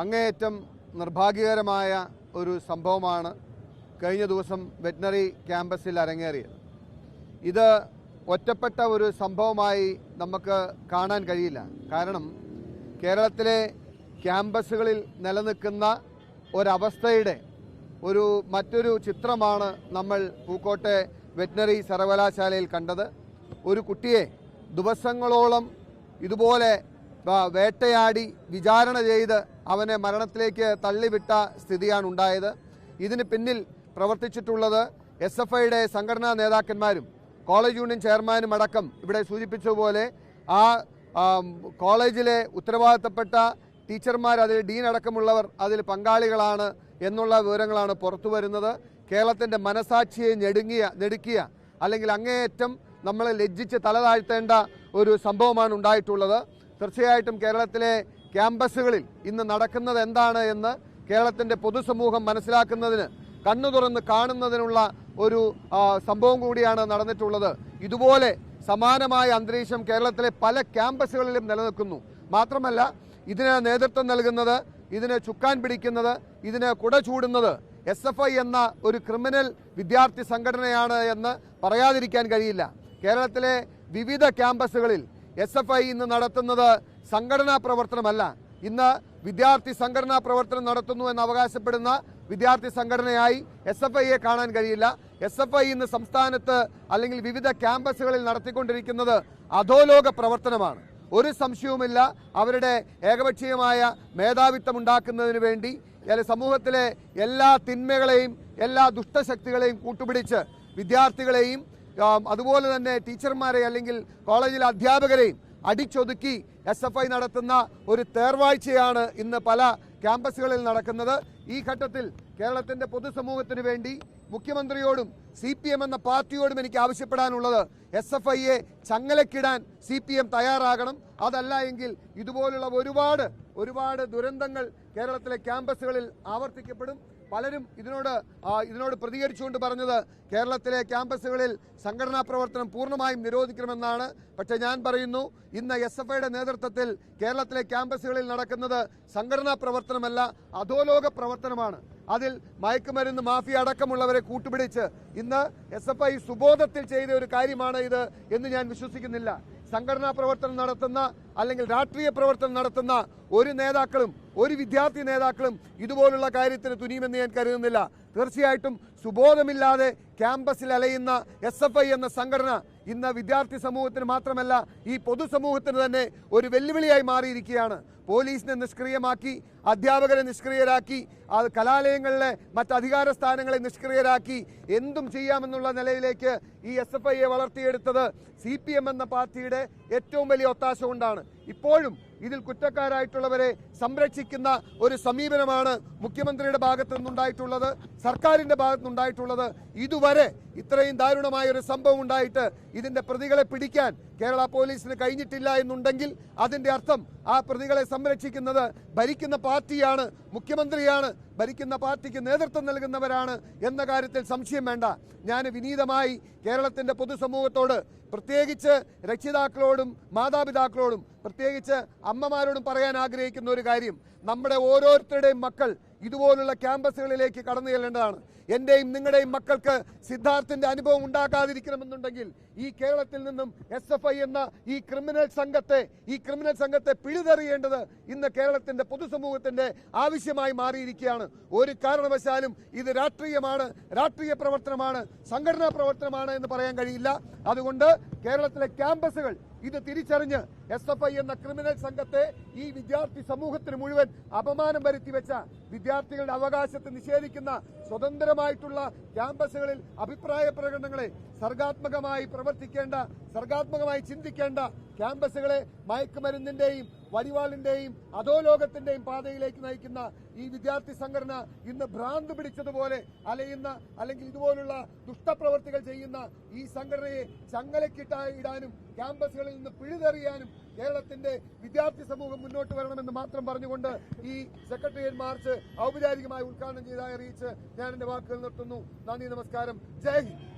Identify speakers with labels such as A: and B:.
A: അങ്ങേയറ്റം നിർഭാഗ്യകരമായ ഒരു സംഭവമാണ് കഴിഞ്ഞ ദിവസം വെറ്റിനറി ക്യാമ്പസിൽ അരങ്ങേറിയത്. ഇത് ഒറ്റപ്പെട്ട ഒരു സംഭവമായി നമുക്ക് കാണാൻ കഴിയില്ല. കാരണം കേരളത്തിലെ ക്യാമ്പസുകളിൽ നിലനിൽക്കുന്ന ഒരവസ്ഥയുടെ ഒരു മറ്റൊരു ചിത്രമാണ് നമ്മൾ പൂക്കോട്ടെ വെറ്റിനറി സർവകലാശാലയിൽ കണ്ടത്. ഒരു കുട്ടിയെ ദിവസങ്ങളോളം ഇതുപോലെ വേട്ടയാടി വിചാരണ ചെയ്ത് അവനെ മരണത്തിലേക്ക് തള്ളിവിട്ട സ്ഥിതിയാണ് ഉണ്ടായത്. ഇതിന് പിന്നിൽ പ്രവർത്തിച്ചിട്ടുള്ളത് എസ് എഫ് ഐയുടെ സംഘടനാ നേതാക്കന്മാരും കോളേജ് യൂണിയൻ ചെയർമാനും അടക്കം ഇവിടെ സൂചിപ്പിച്ചതുപോലെ ആ കോളേജിലെ ഉത്തരവാദിത്തപ്പെട്ട ടീച്ചർമാർ അതിൽ ഡീൻ അടക്കമുള്ളവർ അതിൽ പങ്കാളികളാണ് എന്നുള്ള വിവരങ്ങളാണ് പുറത്തു വരുന്നത്. കേരളത്തിന്റെ മനസാക്ഷിയെ ഞെടുങ്ങിയ ഞെടുക്കിയ അല്ലെങ്കിൽ അങ്ങേയറ്റം നമ്മളെ ലജ്ജിച്ച് തലതാഴ്ത്തേണ്ട ഒരു സംഭവമാണ് ഉണ്ടായിട്ടുള്ളത്. തീർച്ചയായിട്ടും കേരളത്തിലെ ക്യാമ്പസുകളിൽ ഇന്ന് നടക്കുന്നത് എന്താണ് എന്ന് കേരളത്തിന്റെ പൊതുസമൂഹം മനസ്സിലാക്കുന്നതിന് കണ്ണു തുറന്ന് കാണുന്നതിനുള്ള ഒരു സംഭവം കൂടിയാണ് നടന്നിട്ടുള്ളത്. ഇതുപോലെ സമാനമായ അന്തരീക്ഷം കേരളത്തിലെ പല ക്യാമ്പസുകളിലും നിലനിൽക്കുന്നു. മാത്രമല്ല ഇതിന് നേതൃത്വം നൽകുന്നത് ഇതിനെ ചുക്കാൻ പിടിക്കുന്നത് ഇതിന് കുട ചൂടുന്നത് എസ് എഫ് ഐ എന്ന ഒരു ക്രിമിനൽ വിദ്യാർത്ഥി സംഘടനയാണ് എന്ന് പറയാതിരിക്കാൻ കഴിയില്ല. കേരളത്തിലെ വിവിധ ക്യാമ്പസുകളിൽ എസ് എഫ് ഐ ഇന്ന് നടത്തുന്നത് സംഘടനാ പ്രവർത്തനമല്ല. ഇന്ന് വിദ്യാർത്ഥി സംഘടനാ പ്രവർത്തനം നടത്തുന്നു എന്ന് അവകാശപ്പെടുന്ന വിദ്യാർത്ഥി സംഘടനയായി എസ് എഫ് ഐയെ കാണാൻ കഴിയില്ല. എസ് എഫ് ഐ ഇന്ന് സംസ്ഥാനത്ത് അല്ലെങ്കിൽ വിവിധ ക്യാമ്പസുകളിൽ നടത്തിക്കൊണ്ടിരിക്കുന്നത് അധോലോക പ്രവർത്തനമാണ്. ഒരു സംശയവുമില്ല. അവരുടെ ഏകപക്ഷീയമായ മേധാവിത്വം ഉണ്ടാക്കുന്നതിന് വേണ്ടി സമൂഹത്തിലെ എല്ലാ തിന്മകളെയും എല്ലാ ദുഷ്ടശക്തികളെയും കൂട്ടുപിടിച്ച് വിദ്യാർത്ഥികളെയും അതുപോലെ തന്നെ ടീച്ചർമാരെ അല്ലെങ്കിൽ കോളേജിലെ അധ്യാപകരെയും അടിച്ചൊതുക്കി എസ് എഫ് ഐ നടത്തുന്ന ഒരു തേർവാഴ്ചയാണ് ഇന്ന് പല ക്യാമ്പസുകളിൽ നടക്കുന്നത്. ഈ ഘട്ടത്തിൽ കേരളത്തിന്റെ പൊതുസമൂഹത്തിന് വേണ്ടി മുഖ്യമന്ത്രിയോടും സി പി എം എന്ന പാർട്ടിയോടും എനിക്ക് ആവശ്യപ്പെടാനുള്ളത് എസ് എഫ് ഐയെ ചങ്ങലക്കിടാൻ സി പി എം തയ്യാറാകണം. അതല്ല എങ്കിൽ ഇതുപോലുള്ള ഒരുപാട് ഒരുപാട് ദുരന്തങ്ങൾ കേരളത്തിലെ ക്യാമ്പസുകളിൽ ആവർത്തിക്കപ്പെടും. പലരും ഇതിനോട് ഇതിനോട് പ്രതികരിച്ചുകൊണ്ട് പറഞ്ഞത് കേരളത്തിലെ ക്യാമ്പസുകളിൽ സംഘടനാ പ്രവർത്തനം പൂർണമായും നിരോധിക്കണമെന്നാണ്. പക്ഷേ ഞാൻ പറയുന്നു ഇന്ന് എസ് എഫ് ഐയുടെ നേതൃത്വത്തിൽ കേരളത്തിലെ ക്യാമ്പസുകളിൽ നടക്കുന്നത് സംഘടനാ പ്രവർത്തനമല്ല അധോലോക പ്രവർത്തനമാണ്. അതിൽ മയക്കുമരുന്ന് മാഫിയ അടക്കമുള്ളവരെ കൂട്ടുപിടിച്ച് ഇന്ന് എസ് എഫ് ഐ സുബോധത്തിൽ ചെയ്ത ഒരു കാര്യമാണ് ഇത് എന്ന് ഞാൻ വിശ്വസിക്കുന്നില്ല. സംഘടനാ പ്രവർത്തനം നടത്തുന്ന അല്ലെങ്കിൽ രാഷ്ട്രീയ പ്രവർത്തനം നടത്തുന്ന ഒരു നേതാക്കളും ഒരു വിദ്യാർത്ഥി നേതാക്കളും ഇതുപോലുള്ള കാര്യത്തിന് തുനിയുമെന്ന് ഞാൻ കരുതുന്നില്ല. തീർച്ചയായിട്ടും സുബോധമില്ലാതെ ക്യാമ്പസിൽ അലയുന്ന എസ് എഫ് ഐ എന്ന സംഘടന ഇന്ന് വിദ്യാർത്ഥി സമൂഹത്തിന് മാത്രമല്ല ഈ പൊതുസമൂഹത്തിന് തന്നെ ഒരു വെല്ലുവിളിയായി മാറിയിരിക്കുകയാണ്. പോലീസിനെ നിഷ്ക്രിയമാക്കി അധ്യാപകരെ നിഷ്ക്രിയരാക്കി കലാലയങ്ങളിലെ മറ്റ് അധികാര സ്ഥാനങ്ങളെ നിഷ്ക്രിയരാക്കി എന്തും ചെയ്യാമെന്നുള്ള നിലയിലേക്ക് ഈ എസ് എഫ് ഐയെ വളർത്തിയെടുത്തത് സി പി എം എന്ന പാർട്ടിയുടെ ഏറ്റവും വലിയ ഒത്താശ കൊണ്ടാണ്. ഇപ്പോഴും ഇതിൽ കുറ്റക്കാരായിട്ടുള്ളവരെ സംരക്ഷിക്കുന്ന ഒരു സമീപനമാണ് മുഖ്യമന്ത്രിയുടെ ഭാഗത്തു നിന്നുണ്ടായിട്ടുള്ളത് സർക്കാരിന്റെ ഭാഗത്തു നിന്നുണ്ടായിട്ടുള്ളത്. ഇതുവരെ ഇത്രയും ദാരുണമായ ഒരു സംഭവം ഉണ്ടായിട്ട് ഇതിന്റെ പ്രതികളെ പിടിക്കാൻ കേരള പോലീസിന് കഴിഞ്ഞിട്ടില്ല എന്നുണ്ടെങ്കിൽ അതിന്റെ അർത്ഥം ആ പ്രതികളെ സംരക്ഷിക്കുന്നത് ഭരിക്കുന്ന പാർട്ടിയാണ് മുഖ്യമന്ത്രിയാണ് ഭരിക്കുന്ന പാർട്ടിക്ക് നേതൃത്വം നൽകുന്നവരാണ് എന്ന കാര്യത്തിൽ സംശയം വേണ്ട. ഞാൻ വിനീതമായി കേരളത്തിന്റെ പൊതുസമൂഹത്തോട് പ്രത്യേകിച്ച് രക്ഷിതാക്കളോടും മാതാപിതാക്കളോടും പ്രത്യേകിച്ച് അമ്മമാരോടും പറയാൻ ആഗ്രഹിക്കുന്ന ഒരു കാര്യം നമ്മുടെ ഓരോരുത്തരുടെയും മക്കൾ ഇതുപോലുള്ള ക്യാമ്പസുകളിലേക്ക് കടന്നു ചെല്ലേണ്ടതാണ്. എന്റെയും നിങ്ങളുടെയും മക്കൾക്ക് സിദ്ധാർത്ഥിന്റെ അനുഭവം ഉണ്ടാക്കാതിരിക്കണമെന്നുണ്ടെങ്കിൽ ഈ കേരളത്തിൽ നിന്നും എസ് എഫ് ഐ എന്ന ഈ ക്രിമിനൽ സംഘത്തെ ഈ ക്രിമിനൽ സംഘത്തെ പിഴുതെറിയേണ്ടത് ഇന്ന് കേരളത്തിന്റെ പൊതുസമൂഹത്തിന്റെ ആവശ്യമായി മാറിയിരിക്കുകയാണ്. ഒരു കാരണവശാലും ഇത് രാഷ്ട്രീയമാണ് രാഷ്ട്രീയ പ്രവർത്തനമാണ് സംഘടനാ പ്രവർത്തനമാണ് എന്ന് പറയാൻ കഴിയില്ല. അതുകൊണ്ട് കേരളത്തിലെ ക്യാമ്പസുകൾ ഇത് തിരിച്ചറിഞ്ഞ് എസ് എഫ് ഐ എന്ന ക്രിമിനൽ സംഘത്തെ ഈ വിദ്യാർത്ഥി സമൂഹത്തിന് മുഴുവൻ അപമാനം വരുത്തി വെച്ച വിദ്യാർത്ഥികളുടെ അവകാശത്തെ നിഷേധിക്കുന്ന സ്വതന്ത്രമായിട്ടുള്ള ക്യാമ്പസുകളിൽ അഭിപ്രായ പ്രകടനങ്ങളെ സർഗാത്മകമായി പ്രവർത്തിക്കേണ്ട സർഗാത്മകമായി ചിന്തിക്കേണ്ട ക്യാമ്പസുകളെ മയക്കുമരുന്നിന്റെയും വടിവാളിന്റെയും അധോലോകത്തിന്റെയും പാതയിലേക്ക് നയിക്കുന്ന ഈ വിദ്യാർത്ഥി സംഘടന ഇന്ന് ഭ്രാന്ത് പിടിച്ചതുപോലെ അലയുന്ന അല്ലെങ്കിൽ ഇതുപോലുള്ള ദുഷ്ടപ്രവർത്തികൾ ചെയ്യുന്ന ഈ സംഘടനയെ ചങ്ങലക്കിട്ട ഇടാനും ക്യാമ്പസുകളിൽ നിന്ന് പിഴുതെറിയാനും കേരളത്തിന്റെ വിദ്യാർത്ഥി സമൂഹം മുന്നോട്ട് വരണമെന്ന് മാത്രം പറഞ്ഞുകൊണ്ട് ഈ സെക്രട്ടേറിയറ്റ് മാർച്ച് ഔപചാരികമായി ഉദ്ഘാടനം ചെയ്തതായി അറിയിച്ച് ഞാൻ എന്റെ വാക്കുകൾ നിർത്തുന്നു. നന്ദി നമസ്കാരം. ജയ് ഹിന്ദ്.